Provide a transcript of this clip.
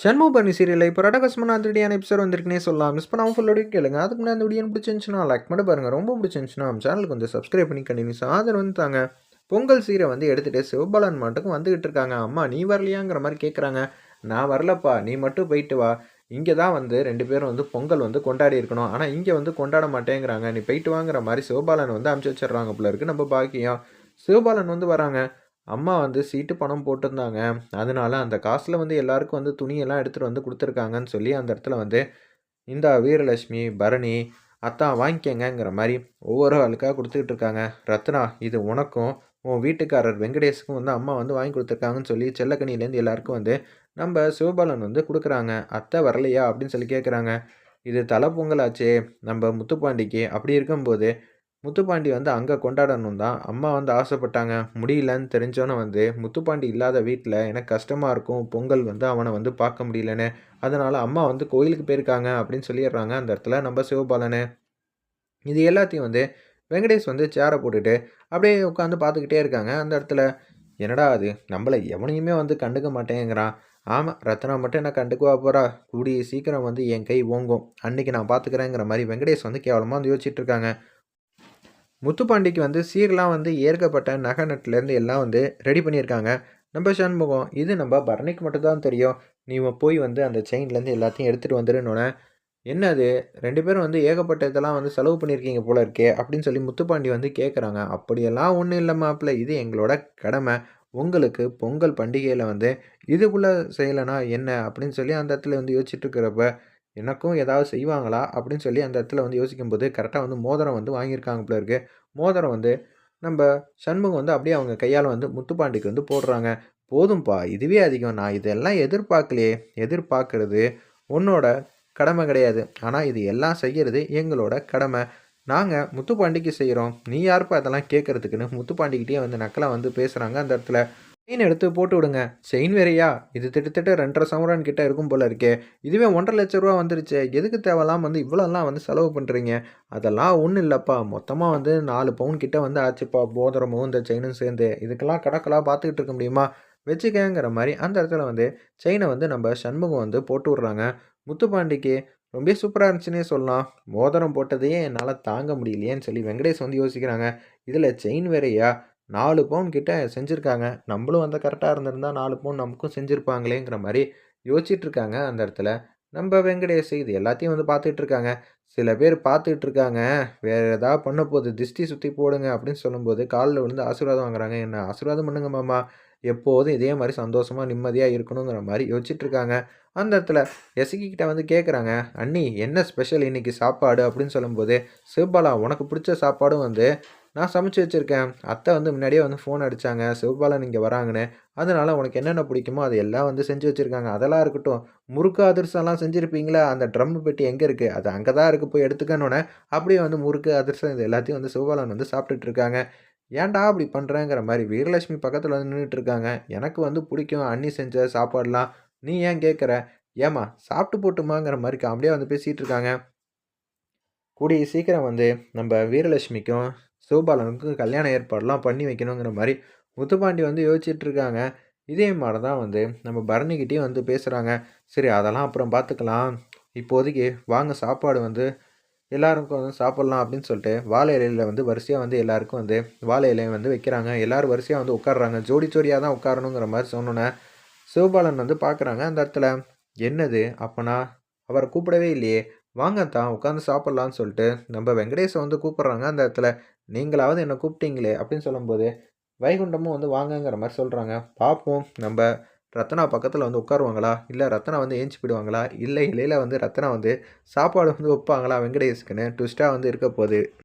சண்முகபரணி சீரியலில் இப்போ ரடகஸ்மனா திருடியான எபிசோட் வந்திருக்குனே சொல்லலாம். மிஸ் பண்ணாமல் ஃபுல்லோடையும் கேளுங்க. அதுக்கு முன்னாடி அந்த வீடியோ பிடிச்சிருந்துச்சுன்னா லைக் பண்ணி பாருங்கள் ரொம்ப பிடிச்சிருந்துச்சுன்னா நம்ம சேனலுக்கு வந்து சப்ஸ்கிரைப் பண்ணி கண்டினியூஸ் ஆதரவு வந்து தாங்க. பொங்கல் சீரை வந்து எடுத்துகிட்டு சிவபாலன் மாட்டுக்கும் வந்துக்கிட்டு இருக்காங்க. அம்மா நீ வரலையாங்கிற மாதிரி கேட்குறாங்க நான் வரலப்பா. நீ மட்டும் போயிட்டு வா. இங்கே தான் வந்து ரெண்டு பேரும் வந்து பொங்கல் வந்து கொண்டாடி இருக்கணும். ஆனால் இங்கே வந்து கொண்டாட மாட்டேங்கிறாங்க. நீ போயிட்டு வாங்குற மாதிரி சிவபாலன் வந்து அமுச்சு வச்சிடுறாங்க போல இருக்குது நம்ம பாக்கியம். சிவபாலன் வந்து வராங்க. அம்மா வந்து சீட்டு பணம் போட்டிருந்தாங்க. அதனால அந்த காசில் வந்து எல்லாருக்கும் வந்து துணியெல்லாம் எடுத்துகிட்டு வந்து கொடுத்துருக்காங்கன்னு சொல்லி அந்த இடத்துல வந்து இந்த வீரலட்சுமி பரணி அத்தான் வாங்கிக்கங்கங்கிற மாதிரி ஒவ்வொரு ஆளுக்காக கொடுத்துக்கிட்டு இருக்காங்க. ரத்னா இது உனக்கும் உன் வீட்டுக்காரர் வெங்கடேஷுக்கும் வந்து அம்மா வந்து வாங்கி கொடுத்துருக்காங்கன்னு சொல்லி செல்லக்கனிலேருந்து எல்லாருக்கும் வந்து நம்ம சிவபாலன் வந்து கொடுக்குறாங்க. அத்தை வரலையா? அப்படின்னு சொல்லி கேட்குறாங்க இது தலை பொங்கலாச்சே. நம்ம முத்துப்பாண்டிக்கு. அப்படி இருக்கும்போது முத்துப்பாண்டி வந்து அங்கே கொண்டாடணும் தான் அம்மா வந்து ஆசைப்பட்டாங்க. முடியலன்னு தெரிஞ்சோன்னே வந்து முத்துப்பாண்டி இல்லாத வீட்டில் எனக்கு கஷ்டமாக இருக்கும். பொங்கல் வந்து அவனை வந்து பார்க்க முடியலன்னு. அதனால் அம்மா வந்து கோயிலுக்கு போயிருக்காங்க அப்படின்னு சொல்லிடுறாங்க. அந்த இடத்துல நம்ம சிவபாலனு. இது எல்லாத்தையும் வந்து வெங்கடேஷ் வந்து சேரை போட்டுட்டு அப்படியே உட்காந்து பார்த்துக்கிட்டே இருக்காங்க அந்த இடத்துல. என்னடா அது? நம்மளை எவனையுமே வந்து கண்டுக்க மாட்டேங்கிறான். ஆமாம் ரத்னா மட்டும் என்ன கண்டுக்குவா போகிறா கூடிய சீக்கிரம் வந்து என் கை ஓங்கும். அன்றைக்கி நான் பார்த்துக்கிறேங்கிற மாதிரி வெங்கடேஷ் வந்து கேவலமாக வந்து யோசிச்சுட்டு இருக்காங்க. முத்துப்பாண்டிக்கு வந்து சீர்லாம் வந்து ஏற்கப்பட்ட நகை நட்டுலேருந்து எல்லாம் வந்து ரெடி பண்ணியிருக்காங்க. நம்ம சண்முகம் இது நம்ம பரணிக்கு மட்டும்தான் தெரியும். நீ போய் வந்து அந்த செயின்லேருந்து எல்லாத்தையும் எடுத்துகிட்டு வந்துடுன்னு என்னது? ரெண்டு பேரும் வந்து ஏகப்பட்ட இதெல்லாம் வந்து செலவு பண்ணியிருக்கீங்க போல இருக்கே அப்படின்னு சொல்லி முத்துப்பாண்டி வந்து கேட்குறாங்க அப்படியெல்லாம் ஒன்றும் இல்லை மாப்பிள்ள இது எங்களோட கடமை. உங்களுக்கு பொங்கல் பண்டிகையில் வந்து இதுக்குள்ளே செய்யலைனா என்ன? அப்படின்னு சொல்லி அந்த இடத்துல வந்து யோசிச்சுட்டு இருக்கிறப்ப எனக்கும் ஏதாவது செய்வாங்களா? அப்படின்னு சொல்லி அந்த இடத்துல வந்து யோசிக்கும்போது கரெக்டாக வந்து மோதிரம் வந்து வாங்கியிருக்காங்க போல இருக்கு. மோதிரம் வந்து நம்ம சண்முகம் வந்து அப்படியே அவங்க கையால் வந்து முத்துப்பாண்டிக்கு வந்து போடுறாங்க. போதும்ப்பா இதுவே அதிகம். நான் இதெல்லாம் எதிர்பார்க்கலையே. எதிர்பார்க்கறது உன்னோட கடமை கிடையாது. ஆனால் இது எல்லாம் செய்கிறது எங்களோட கடமை. நாங்கள் முத்துப்பாண்டிக்கு செய்கிறோம் நீ யாருப்பா அதெல்லாம் கேட்குறதுக்குன்னு முத்துப்பாண்டிக்கிட்டே வந்து நக்கலாக வந்து பேசுகிறாங்க அந்த இடத்துல. செயின் எடுத்து போட்டு விடுங்க செயின் வேறையா? இது திட்டத்தட்ட ரெண்டரை சவரன் கிட்ட இருக்கும் போல இருக்கே. இதுவே ஒன்றரை லட்ச ரூபா வந்துருச்சு. எதுக்கு தேவையெல்லாம் வந்து இவ்வளோலாம் வந்து செலவு பண்ணுறீங்க அதெல்லாம் ஒன்றும் இல்லைப்பா. மொத்தமாக வந்து நாலு பவுன் கிட்ட வந்து ஆச்சுப்பா. போதரமும் இந்த செயினும் சேர்ந்து. இதுக்கெல்லாம் கடக்கெல்லாம் பார்த்துக்கிட்டு இருக்க முடியுமா? வச்சுக்கங்கிற மாதிரி அந்த இடத்துல வந்து செயினை வந்து நம்ம சண்முகம் வந்து போட்டு விட்றாங்க. முத்துப்பாண்டிக்கு ரொம்ப சூப்பராக இருந்துச்சுன்னே சொல்லலாம். மோதிரம் போட்டதையே என்னால் தாங்க முடியலையேன்னு சொல்லி வெங்கடேஷ் வந்து யோசிக்கிறாங்க. இதில் செயின் வேறையா? நாலு பவுன் கிட்ட செஞ்சுருக்காங்க. நம்மளும் வந்து கரெக்டாக இருந்திருந்தால் நாலு பவுன் நமக்கும் செஞ்சுருப்பாங்களேங்கிற மாதிரி யோசிச்சுட்டு இருக்காங்க அந்த இடத்துல. நம்ம வெங்கடேஷ் இது எல்லாத்தையும் வந்து பார்த்துட்டு இருக்காங்க சில பேர் பார்த்துட்டு இருக்காங்க வேறு ஏதாவது பண்ண போகுது. திஷ்டி சுற்றி போடுங்க அப்படின்னு சொல்லும்போது காலில் விழுந்து ஆசீர்வாதம் வாங்குறாங்க. என்ன ஆசீர்வாதம் பண்ணுங்க மாமா. எப்போதும் இதே மாதிரி சந்தோஷமாக நிம்மதியாக இருக்கணுங்கிற மாதிரி யோசிச்சுட்டு இருக்காங்க அந்த இடத்துல எசகிக்கிட்ட வந்து கேட்குறாங்க அண்ணி என்ன ஸ்பெஷல் இன்றைக்கி சாப்பாடு அப்படின்னு சொல்லும்போது சிவபாலா உனக்கு பிடிச்ச சாப்பாடும் வந்து நான் சமைச்சு வச்சுருக்கேன். அத்தை வந்து முன்னாடியே வந்து ஃபோன் அடித்தாங்க சிவபாலன் இங்கே வராங்கன்னு. அதனால் உனக்கு என்னென்ன பிடிக்குமோ அது எல்லாம் வந்து செஞ்சு வச்சுருக்காங்க. அதெல்லாம் இருக்கட்டும். முறுக்கு அதிரசம்லாம் செஞ்சுருப்பீங்களா? அந்த ட்ரம் பெட்டி எங்கே இருக்குது அது அங்கே தான் இருக்குது போய் எடுத்துக்கணுன்னே அப்படியே வந்து முறுக்கு அதிரசம் இது எல்லாத்தையும் வந்து சிவபாலன் வந்து சாப்பிட்டுட்டு இருக்காங்க. ஏன்டா அப்படி பண்ணுறேங்கிற மாதிரி வீரலட்சுமி பக்கத்தில் வந்து நின்றுட்டு இருக்காங்க. எனக்கு வந்து பிடிக்கும் அண்ணி செஞ்ச சாப்பாடெலாம். நீ ஏன் கேட்குற ஏமா சாப்பிட்டு போட்டுமாங்கிற மாதிரி காமெடியாக வந்து பேசிகிட்டு இருக்காங்க. கூடிய சீக்கிரம் வந்து நம்ம வீரலட்சுமிக்கும் சிவபாலனுக்கு கல்யாண ஏற்பாடெலாம் பண்ணி வைக்கணுங்கிற மாதிரி முத்துப்பாண்டி வந்து யோசிச்சுட்ருக்காங்க. இதே மாதிரி தான் வந்து நம்ம பரணிக்கிட்டே வந்து பேசுகிறாங்க சரி அதெல்லாம் அப்புறம் பார்த்துக்கலாம் இப்போதைக்கு வாங்க சாப்பாடு வந்து எல்லாருக்கும் வந்து சாப்பிட்லாம் அப்படின்னு சொல்லிட்டு வாழை இலையில் வந்து வரிசையாக வந்து எல்லாருக்கும் வந்து வாழை இலையை வந்து வைக்கிறாங்க. எல்லோரும் வரிசையாக வந்து உட்காடுறாங்க ஜோடி ஜோடியாக தான் உட்காரணுங்கிற மாதிரி சொன்னோன்னே சிவபாலன் வந்து பார்க்குறாங்க அந்த இடத்துல என்னது? அப்போனா அவரை கூப்பிடவே இல்லையே. வாங்க தான் உட்காந்து சாப்பிட்லான்னு சொல்லிட்டு நம்ம வெங்கடேஷை வந்து கூப்பிட்றாங்க. அந்த இடத்துல நீங்களாவது என்னை கூப்பிட்டீங்களே அப்படின்னு சொல்லும்போது வைகுண்டமும் வந்து வாங்கங்கிற மாதிரி சொல்கிறாங்க பார்ப்போம் நம்ம ரத்னா பக்கத்தில் வந்து உட்காருவாங்களா? இல்லை ரத்னா வந்து ஏஞ்சி போயிடுவாங்களா? இல்லை இலையில் வந்து ரத்னா வந்து சாப்பாடு வந்து வைப்பாங்களா வெங்கடேஷுக்குன்னு ட்விஸ்ட்டாக வந்து இருக்க போகுது.